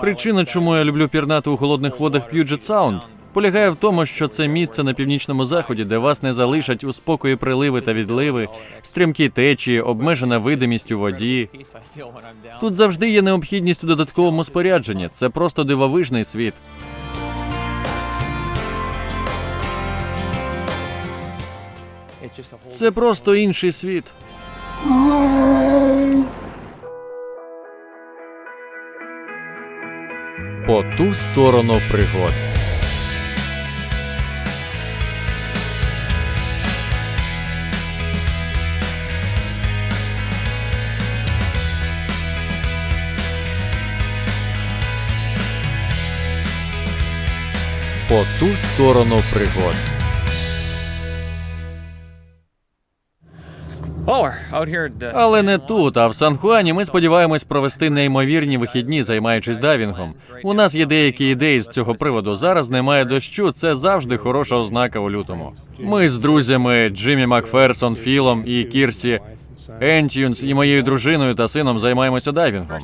Причина, чому я люблю пірнати у холодних водах Puget Sound, полягає в тому, що це місце на північному заході, де вас не залишать у спокої приливи та відливи, стрімкі течії, обмежена видимість у воді. Тут завжди є необхідність у додатковому спорядженні. Це просто дивовижний світ. Це просто інший світ. По ту сторону пригод. По ту сторону пригод. Але не тут, а в Сан-Хуані ми сподіваємось провести неймовірні вихідні, займаючись дайвінгом. У нас є деякі ідеї з цього приводу. Зараз немає дощу. Це завжди хороша ознака у лютому. Ми з друзями Джиммі Макферсон, Філом і Кірсі Ентюнс і моєю дружиною та сином займаємося дайвінгом.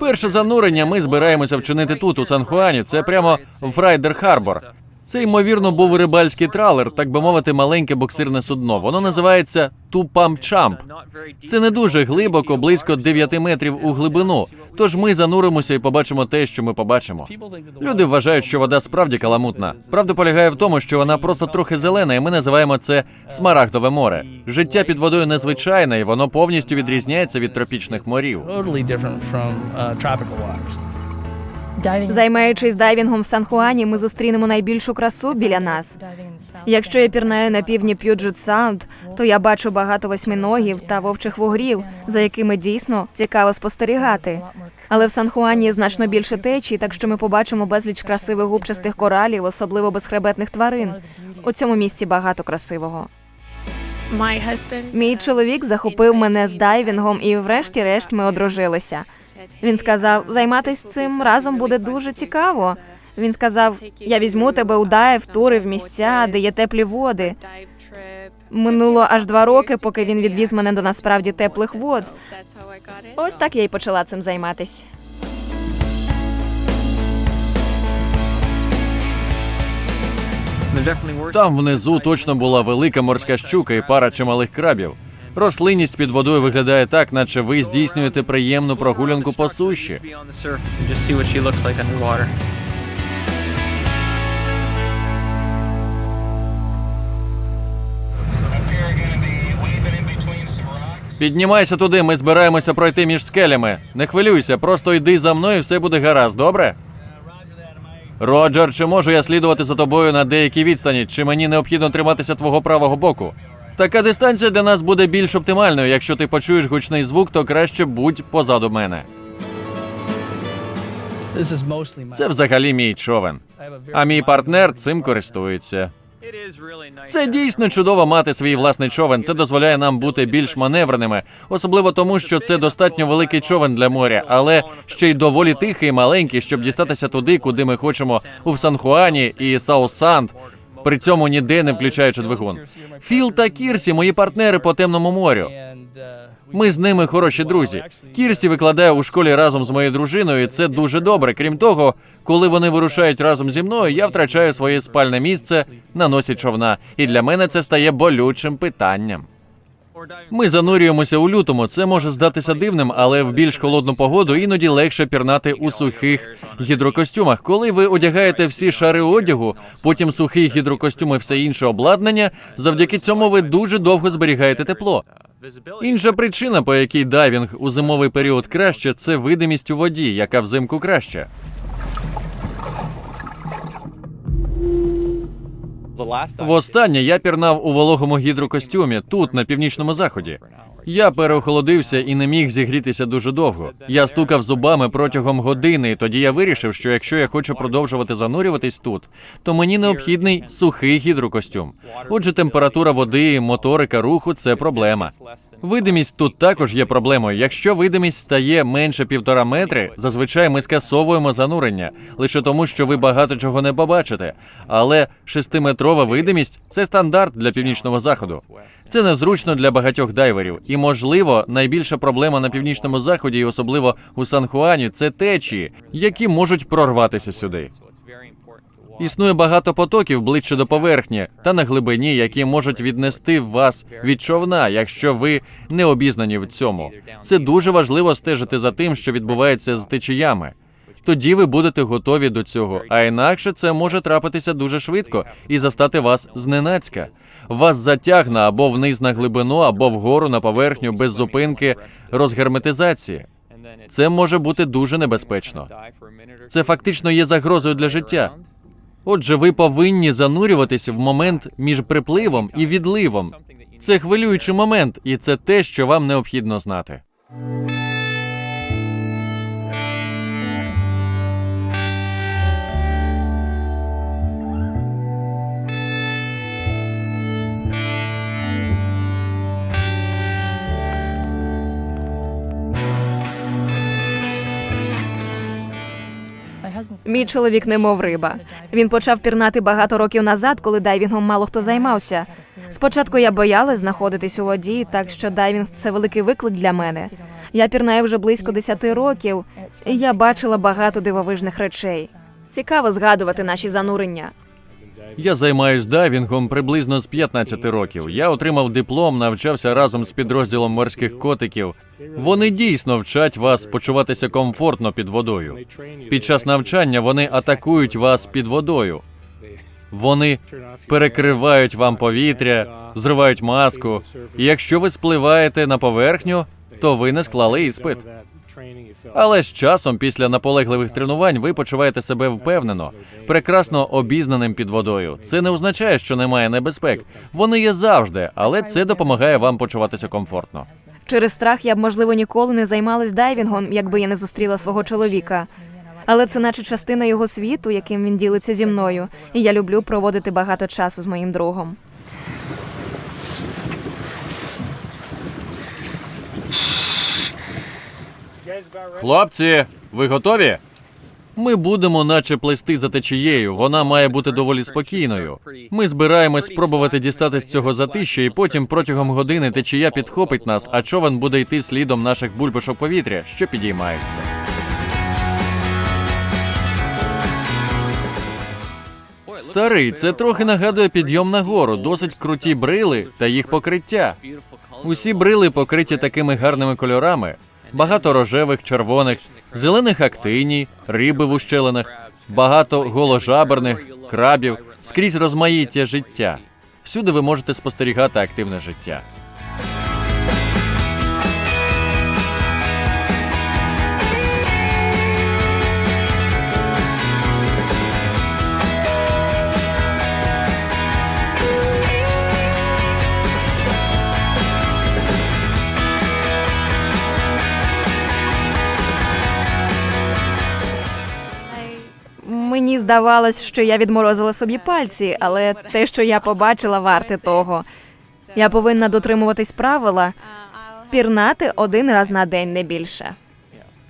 Перше занурення ми збираємося вчинити тут, у Сан-Хуані. Це прямо в Фрайдер Харбор. Це ймовірно був рибальський тралер, так би мовити, маленьке боксирне судно. Воно називається Тупам Чамп. Це не дуже глибоко, близько 9 метрів у глибину. Тож ми зануримося і побачимо те, що ми побачимо. Люди вважають, що вода справді каламутна. Правда полягає в тому, що вона просто трохи зелена, і ми називаємо це смарагдове море. Життя під водою незвичайне, і воно повністю відрізняється від тропічних морів. Займаючись дайвінгом в Сан-Хуані, ми зустрінемо найбільшу красу біля нас. Якщо я пірнаю на півдні П'юджет Саунд, то я бачу багато восьминогів та вовчих вугрів, за якими дійсно цікаво спостерігати. Але в Сан-Хуані є значно більше течій, так що ми побачимо безліч красивих губчастих коралів, особливо безхребетних тварин. У цьому місці багато красивого. Мій чоловік захопив мене з дайвінгом, і врешті-решт ми одружилися. Він сказав, займатися цим разом буде дуже цікаво. Він сказав: Я візьму тебе у дайв, тури в місця, де є теплі води. Минуло аж два роки, поки він відвіз мене до насправді теплих вод. Ось так я й почала цим займатись. Там внизу точно була велика морська щука і пара чималих крабів. Рослинність під водою виглядає так, наче ви здійснюєте приємну прогулянку по суші. Піднімайся туди, ми збираємося пройти між скелями. Не хвилюйся, просто йди за мною, і все буде гаразд, добре? Роджер, чи можу я слідувати за тобою на деякій відстані, чи мені необхідно триматися твого правого боку? Така дистанція для нас буде більш оптимальною. Якщо ти почуєш гучний звук, то краще будь позаду мене. Це взагалі мій човен. А мій партнер цим користується. Це дійсно чудово мати свій власний човен. Це дозволяє нам бути більш маневреними, особливо тому, що це достатньо великий човен для моря, але ще й доволі тихий і маленький, щоб дістатися туди, куди ми хочемо у Сан-Хуані і Саус-Санд. При цьому ніде не включаючи двигун. Філ та Кірсі, мої партнери по темному морю. Ми з ними хороші друзі. Кірсі викладає у школі разом з моєю дружиною. і Це дуже добре. Крім того, коли вони вирушають разом зі мною, я втрачаю своє спальне місце на носі човна, і для мене це стає болючим питанням. Ми занурюємося у лютому. Це може здатися дивним, але в більш холодну погоду іноді легше пірнати у сухих гідрокостюмах. Коли ви одягаєте всі шари одягу, потім сухий гідрокостюм і все інше обладнання, завдяки цьому ви дуже довго зберігаєте тепло. Інша причина, по якій дайвінг у зимовий період краще, це видимість у воді, яка взимку краща. Востаннє я пірнав у вологому гідрокостюмі тут, на північному заході. Я переохолодився і не міг зігрітися дуже довго. Я стукав зубами протягом години, і тоді я вирішив, що якщо я хочу продовжувати занурюватись тут, то мені необхідний сухий гідрокостюм. Отже, температура води, моторика руху це проблема. Видимість тут також є проблемою. Якщо видимість стає менше півтора метри, зазвичай ми скасовуємо занурення лише тому, що ви багато чого не побачите. Але шестиметрова видимість це стандарт для північного заходу. Це незручно для багатьох дайверів, І можливо, найбільша проблема на північному заході, і особливо у Сан-Хуані, це течії, які можуть прорватися сюди. Існує багато потоків ближче до поверхні та на глибині, які можуть віднести вас від човна, якщо ви не обізнані в цьому. Це дуже важливо стежити за тим, що відбувається з течіями. Тоді ви будете готові до цього, а інакше це може трапитися дуже швидко і застати вас зненацька. Вас затягне або вниз на глибину, або вгору на поверхню без зупинки розгерметизації. Це може бути дуже небезпечно. Це фактично є загрозою для життя. Отже, ви повинні занурюватися в момент між припливом і відливом. Це хвилюючий момент, і це те, що вам необхідно знати. Мій чоловік немов риба. Він почав пірнати багато років назад, коли дайвінгом мало хто займався. Спочатку я боялась знаходитись у воді, так що дайвінг це великий виклик для мене. Я пірнаю вже близько 10 років, і я бачила багато дивовижних речей. Цікаво згадувати наші занурення. Я займаюсь дайвінгом приблизно з 15 років. Я отримав диплом, навчався разом з підрозділом морських котиків. Вони дійсно вчать вас почуватися комфортно під водою. Під час навчання вони атакують вас під водою. Вони перекривають вам повітря, зривають маску. І якщо ви спливаєте на поверхню, то ви не склали іспит. Але з часом, після наполегливих тренувань, ви почуваєте себе впевнено, прекрасно обізнаним під водою. Це не означає, що немає небезпек. Вони є завжди, але це допомагає вам почуватися комфортно. Через страх я б, можливо, ніколи не займалась дайвінгом, якби я не зустріла свого чоловіка. Але це наче частина його світу, яким він ділиться зі мною, і я люблю проводити багато часу з моїм другом. Хлопці, ви готові? Ми будемо, наче плести за течією. Вона має бути доволі спокійною. Ми збираємось спробувати дістати з цього затища, і потім протягом години течія підхопить нас, а човен буде йти слідом наших бульбашок повітря, що підіймаються. Старий, це трохи нагадує підйом на гору, досить круті брили та їх покриття. Усі брили покриті такими гарними кольорами: багато рожевих, червоних, зелених актиній, риби в ущелинах, багато голожаберних, крабів, скрізь розмаїття життя. Всюди ви можете спостерігати активне життя. Здавалось, що я відморозила собі пальці, але те, що я побачила, варте того. Я повинна дотримуватись правила пірнати один раз на день, не більше.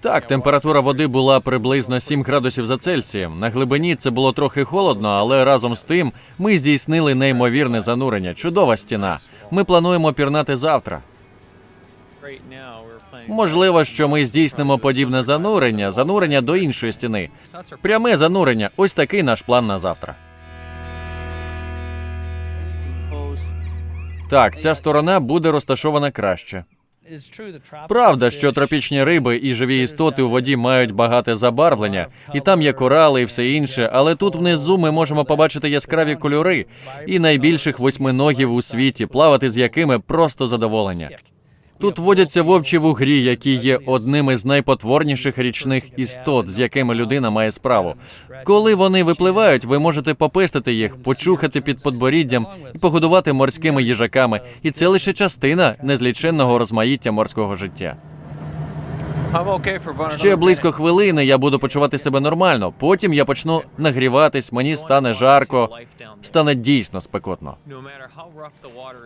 Так, температура води була приблизно 7 градусів за Цельсієм. На глибині це було трохи холодно, але разом з тим ми здійснили неймовірне занурення. Чудова стіна. Ми плануємо пірнати завтра. Можливо, що ми здійснимо подібне занурення, занурення до іншої стіни. Пряме занурення. Ось такий наш план на завтра. Так, ця сторона буде розташована краще. Правда, що тропічні риби і живі істоти у воді мають багате забарвлення, і там є корали і все інше. Але тут внизу ми можемо побачити яскраві кольори і найбільших восьминогів у світі, плавати з якими просто задоволення. Тут водяться вовчі вугрі, які є одним із найпотворніших річних істот, з якими людина має справу. Коли вони випливають, ви можете попистити їх, почухати під подборіддям і погодувати морськими їжаками. І це лише частина незліченного розмаїття морського життя. Ще близько хвилини я буду почувати себе нормально. Потім я почну нагріватись, мені стане жарко, стане дійсно спекотно.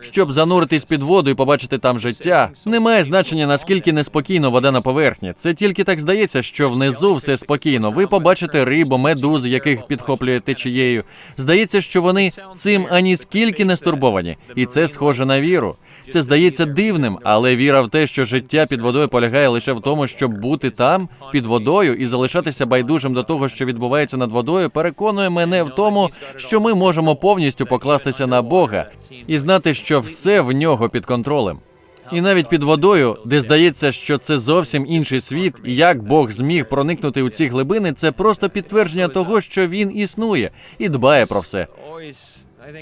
Щоб зануритись під воду і побачити там життя, немає значення наскільки неспокійно вода на поверхні. Це тільки так здається, що внизу все спокійно. Ви побачите рибу, медуз, яких підхоплює течією. Здається, що вони цим ані скільки не стурбовані, і це схоже на віру. Це здається дивним, але віра в те, що життя під водою полягає лише в тому, щоб бути там під водою і залишатися байдужим до того, що відбувається над водою, переконує мене в тому, що ми можемо повністю покластися на Бога і знати, що все в нього під контролем. І навіть під водою, де здається, що це зовсім інший світ, і як Бог зміг проникнути у ці глибини, це просто підтвердження того, що він існує і дбає про все.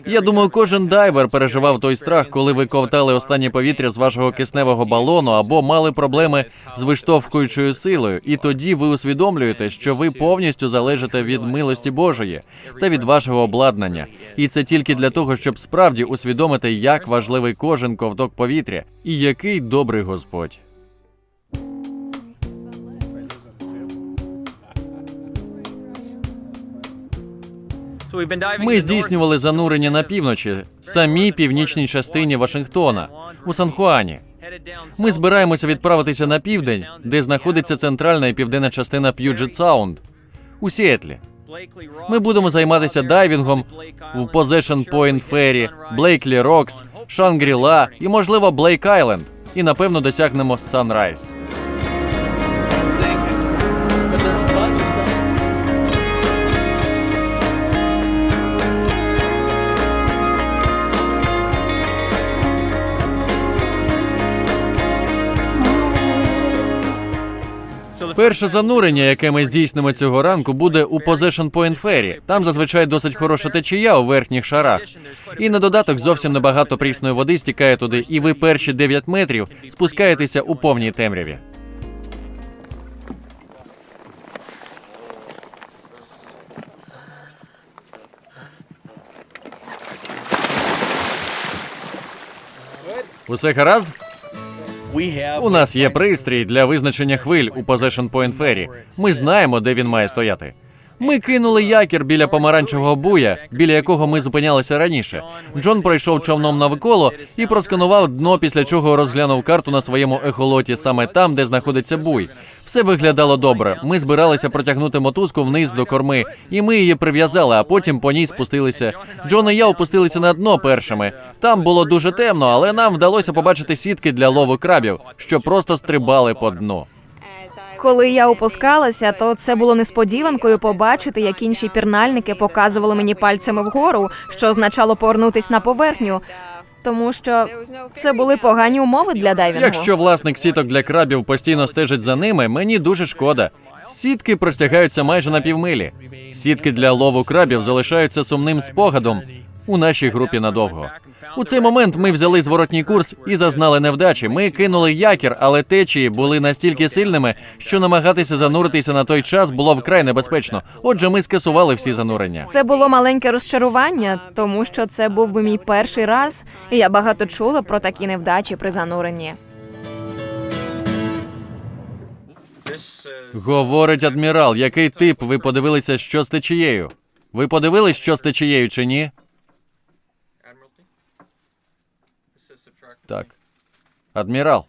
Я думаю, кожен дайвер переживав той страх, коли ви ковтали останнє повітря з вашого кисневого балону або мали проблеми з виштовхуючою силою, і тоді ви усвідомлюєте, що ви повністю залежите від милості Божої та від вашого обладнання. І це тільки для того, щоб справді усвідомити, як важливий кожен ковток повітря і який добрий Господь. Ми здійснювали занурення на півночі, самій північній частині Вашингтона, у Сан-Хуані. Ми збираємося відправитися на південь, де знаходиться центральна і південна частина Puget Sound, у Сіетлі. Ми будемо займатися дайвінгом в Possession Point Ferry, Блейклі Рокс, Шангріла і, можливо, Блейк Айленд. І напевно досягнемо Sunrise. Перше занурення, яке ми здійснимо цього ранку, буде у Possession Point Ferry. Там зазвичай досить хороша течія у верхніх шарах. І на додаток зовсім небагато прісної води стікає туди, і ви перші 9 метрів спускаєтеся у повній темряві. Усе гаразд? У нас є пристрій для визначення хвиль у Possession Point Ferry. Ми знаємо, де він має стояти. Ми кинули якір біля помаранчевого буя, біля якого ми зупинялися раніше. Джон пройшов човном навколо і просканував дно, після чого розглянув карту на своєму ехолоті саме там, де знаходиться буй. Все виглядало добре. Ми збиралися протягнути мотузку вниз до корми, і ми її прив'язали, а потім по ній спустилися. Джон і я опустилися на дно першими. Там було дуже темно, але нам вдалося побачити сітки для лову крабів, що просто стрибали по дну. Коли я опускалася, то це було несподіванкою побачити, як інші пірнальники показували мені пальцями вгору, що означало повернутись на поверхню. Тому що це були погані умови для дайвінгу. Якщо власник сіток для крабів постійно стежить за ними, мені дуже шкода. Сітки простягаються майже на півмилі. Сітки для лову крабів залишаються сумним спогадом у нашій групі надовго. У цей момент ми взяли зворотній курс і зазнали невдачі. Ми кинули якір, але течії були настільки сильними, що намагатися зануритися на той час було вкрай небезпечно. Отже, ми скасували всі занурення. Це було маленьке розчарування, тому що це був би мій перший раз, і я багато чула про такі невдачі при зануренні. Говорить адмірал, який тип ви подивилися, що з течією? Ви подивились, що з течією чи ні? Так. Адмірал.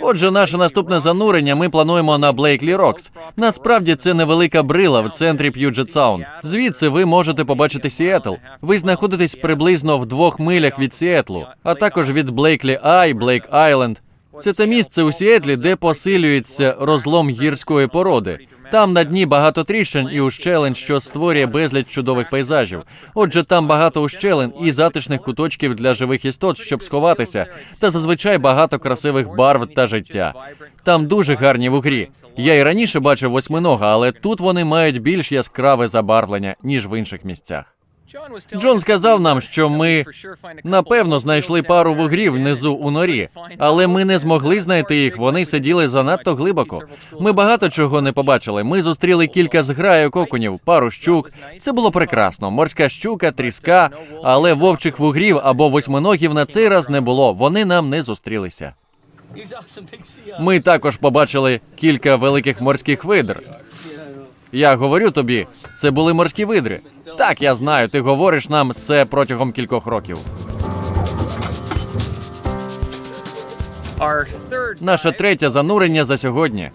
Отже, наше наступне занурення ми плануємо на Блейклі Рокс. Насправді це невелика брила в центрі П'юджет Саунд. Звідси ви можете побачити Сіетл. Ви знаходитесь приблизно в двох милях від Сіетлу, а також від Блейклі Ай, Блейк Айленд. Це те місце у Сіетлі, де посилюється розлом гірської породи. Там на дні багато тріщин і ущелин, що створює безліч чудових пейзажів. Отже, там багато ущелин і затишних куточків для живих істот, щоб сховатися, та зазвичай багато красивих барв та життя. Там дуже гарні вугрі. Я і раніше бачив восьминога, але тут вони мають більш яскраве забарвлення ніж в інших місцях. Джон сказав нам, що ми напевно знайшли пару вугрів внизу у норі, але ми не змогли знайти їх. Вони сиділи занадто глибоко. Ми багато чого не побачили. Ми зустріли кілька зграйок окунів, пару щук. Це було прекрасно. Морська щука, тріска, але вовчих вугрів або восьминогів на цей раз не було. Вони нам не зустрілися. Ми також побачили кілька великих морських видр. Я говорю тобі, це були морські видри. Так, я знаю, ти говориш нам це протягом кількох років. Наше третє занурення за сьогодні.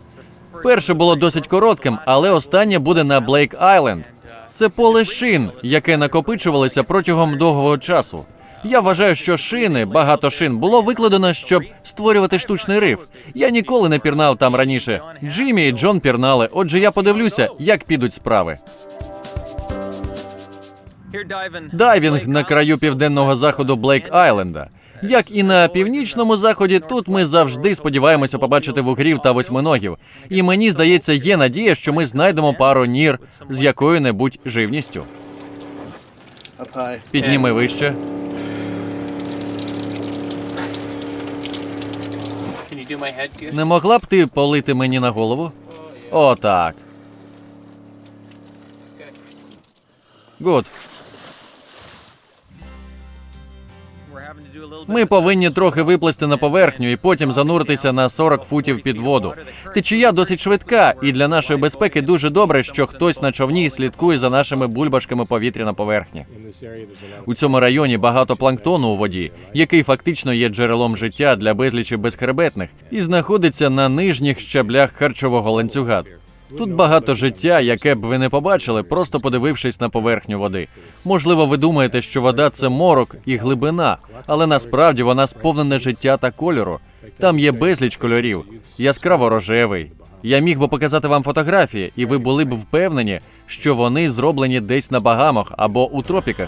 Перше було досить коротким, але останнє буде на Блейк Айленд. Це поле шин, яке накопичувалося протягом довгого часу. Я вважаю, що шини, багато шин, було викладено, щоб створювати штучний риф. Я ніколи не пірнав там раніше. Джиммі і Джон пірнали. Отже, я подивлюся, як підуть справи. Дайвінг на краю південного заходу Блейк Айленда. Як і на північному заході, тут ми завжди сподіваємося побачити вугрів та восьминогів. І мені здається, є надія, що ми знайдемо пару нір з якою-небудь живністю. Підніми вище. Не могла б ти полити мені на голову? Отак. Гуд. Ми повинні трохи виплисти на поверхню і потім зануритися на 40 футів під воду. Течія досить швидка, і для нашої безпеки дуже добре, що хтось на човні слідкує за нашими бульбашками повітря на поверхні. У цьому районі багато планктону у воді, який фактично є джерелом життя для безлічі безхребетних і знаходиться на нижніх щаблях харчового ланцюга. Тут багато життя, яке б ви не побачили, просто подивившись на поверхню води. Можливо, ви думаєте, що вода це морок і глибина, але насправді вона сповнена життя та кольору. Там є безліч кольорів, яскраво рожевий. Я міг би показати вам фотографії, і ви були б впевнені, що вони зроблені десь на Багамах або у тропіках.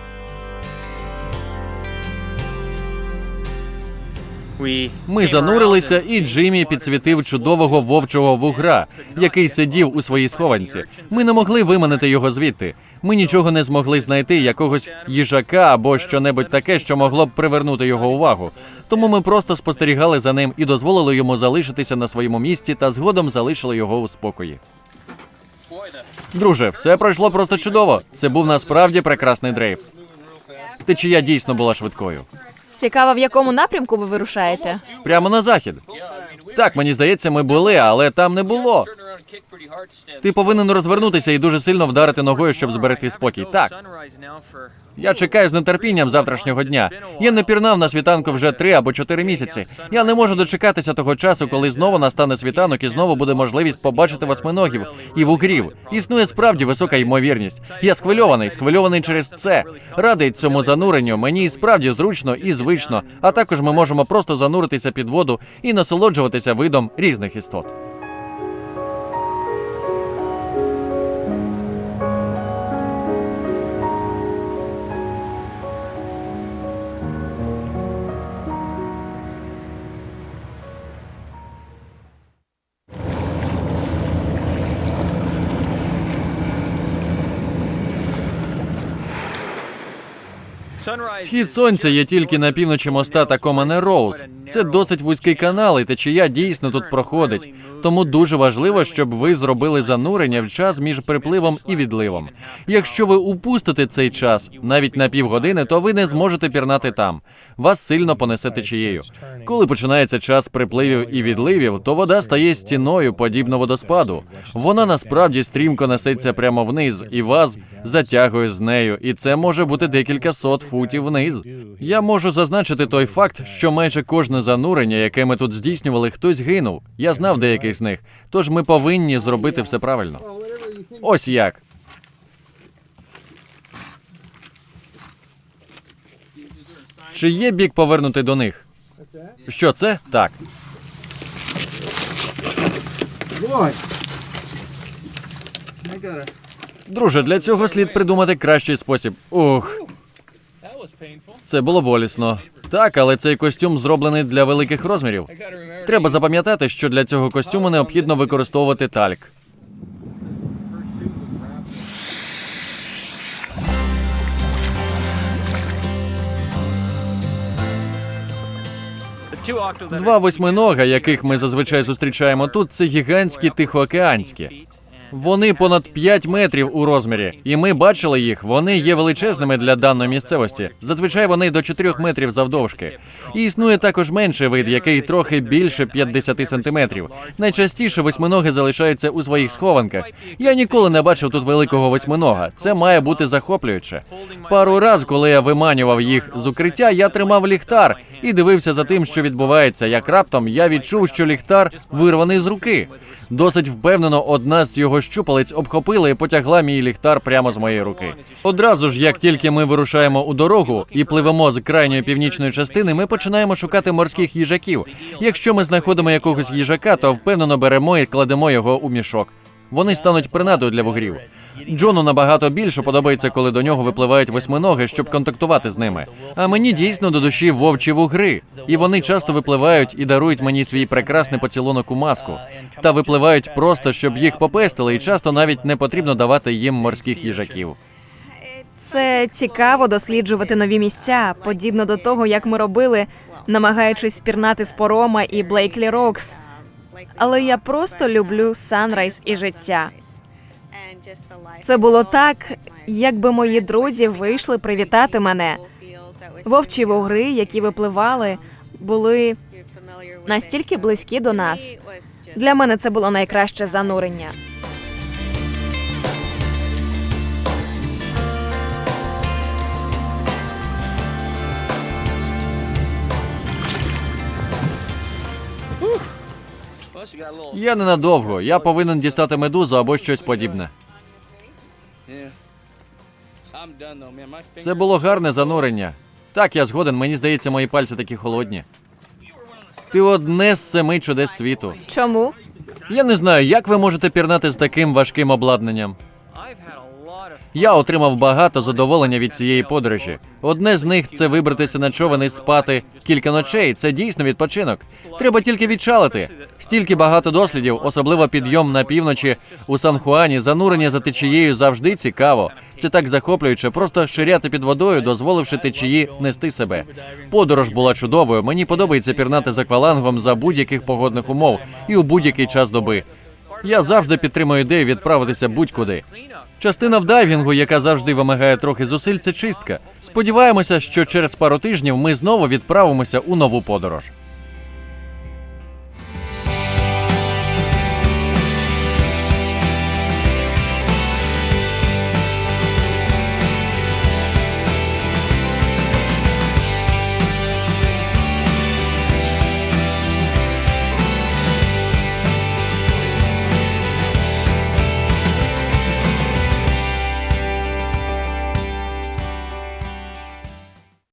Ми занурилися, і Джиммі підсвітив чудового вовчого вугра, який сидів у своїй схованці. Ми не могли виманити його звідти. Ми нічого не змогли знайти якогось їжака або щонебудь таке, що могло б привернути його увагу. Тому ми просто спостерігали за ним і дозволили йому залишитися на своєму місці та згодом залишили його у спокої. Друже, все пройшло просто чудово. Це був насправді прекрасний дрейф. Течія дійсно була швидкою. Цікаво, в якому напрямку ви вирушаєте? Прямо на захід. Так, мені здається, ми були, але там не було. Ти повинен розвернутися і дуже сильно вдарити ногою, щоб зберегти спокій. Так, я чекаю з нетерпінням завтрашнього дня. Я не пірнав на світанку вже три або чотири місяці. Я не можу дочекатися того часу, коли знову настане світанок і знову буде можливість побачити восьминогів і вугрів. Існує справді висока ймовірність. Я схвильований, схвильований через це. Радий цьому зануренню. Мені і справді зручно і звично. А також ми можемо просто зануритися під воду і насолоджуватися видом різних істот. Схід сонця є тільки на півночі моста та Комане Роуз. Це досить вузький канал, і течія дійсно тут проходить. Тому дуже важливо, щоб ви зробили занурення в час між припливом і відливом. Якщо ви упустите цей час навіть на півгодини, то ви не зможете пірнати там. Вас сильно понесе течією. Коли починається час припливів і відливів, то вода стає стіною, подібно водоспаду. Вона насправді стрімко несеться прямо вниз, і вас затягує з нею, і це може бути декілька сот футів вниз. Я можу зазначити той факт, що майже кожне занурення, яке ми тут здійснювали, хтось гинув. Я знав деяких з них. Тож ми повинні зробити все правильно. Ось як. Чи є бік повернутий до них? Що це? Так. Друже, для цього слід придумати кращий спосіб. Ух. Це було болісно. Так, але цей костюм зроблений для великих розмірів. Треба запам'ятати, що для цього костюму необхідно використовувати тальк. Два восьминога, яких ми зазвичай зустрічаємо тут, це гігантські тихоокеанські. Вони понад 5 метрів у розмірі, і ми бачили їх. Вони є величезними для даної місцевості. Зазвичай вони до 4 метрів завдовжки. І існує також менший вид, який трохи більше 50 сантиметрів. Найчастіше восьминоги залишаються у своїх схованках. Я ніколи не бачив тут великого восьминога. Це має бути захоплююче. Пару раз, коли я виманював їх з укриття, я тримав ліхтар і дивився за тим, що відбувається. Як раптом я відчув, що ліхтар вирваний з руки. Досить впевнено, одна з його щупалець обхопила і потягла мій ліхтар прямо з моєї руки. Одразу ж, як тільки ми вирушаємо у дорогу і пливемо з крайньої північної частини, ми починаємо шукати морських їжаків. Якщо ми знаходимо якогось їжака, то впевнено беремо і кладемо його у мішок. Вони стануть принадою для вугрів. Джону набагато більше подобається, коли до нього випливають восьминоги, щоб контактувати з ними. А мені дійсно до душі вовчі вугри, і вони часто випливають і дарують мені свій прекрасний поцілунок у маску. Та випливають просто, щоб їх попестили, і часто навіть не потрібно давати їм морських їжаків. Це цікаво досліджувати нові місця, подібно до того, як ми робили, намагаючись спірнати з Порома і Блейклі Рокс. Але я просто люблю Санрайз і життя. Це було так, якби мої друзі вийшли привітати мене. Вовчі вугри, які випливали, були настільки близькі до нас. Для мене це було найкраще занурення. Я ненадовго. Я повинен дістати медузу або щось подібне. Це було гарне занурення. Так, я згоден. Мені здається, мої пальці такі холодні. Ти одне з семи чудес світу. Чому? Я не знаю, як ви можете пірнати з таким важким обладнанням. Я отримав багато задоволення від цієї подорожі. Одне з них це вибратися на човен і спати кілька ночей. Це дійсно відпочинок. Треба тільки відчалити. Стільки багато дослідів, особливо підйом на півночі у Сан-Хуані, занурення за течією завжди цікаво. Це так захоплююче, просто ширяти під водою, дозволивши течії нести себе. Подорож була чудовою. Мені подобається пірнати з аквалангом за будь-яких погодних умов і у будь-який час доби. Я завжди підтримую ідею відправитися будь-куди. Частина в дайвінгу, яка завжди вимагає трохи зусиль, це чистка. Сподіваємося, що через пару тижнів ми знову відправимося у нову подорож.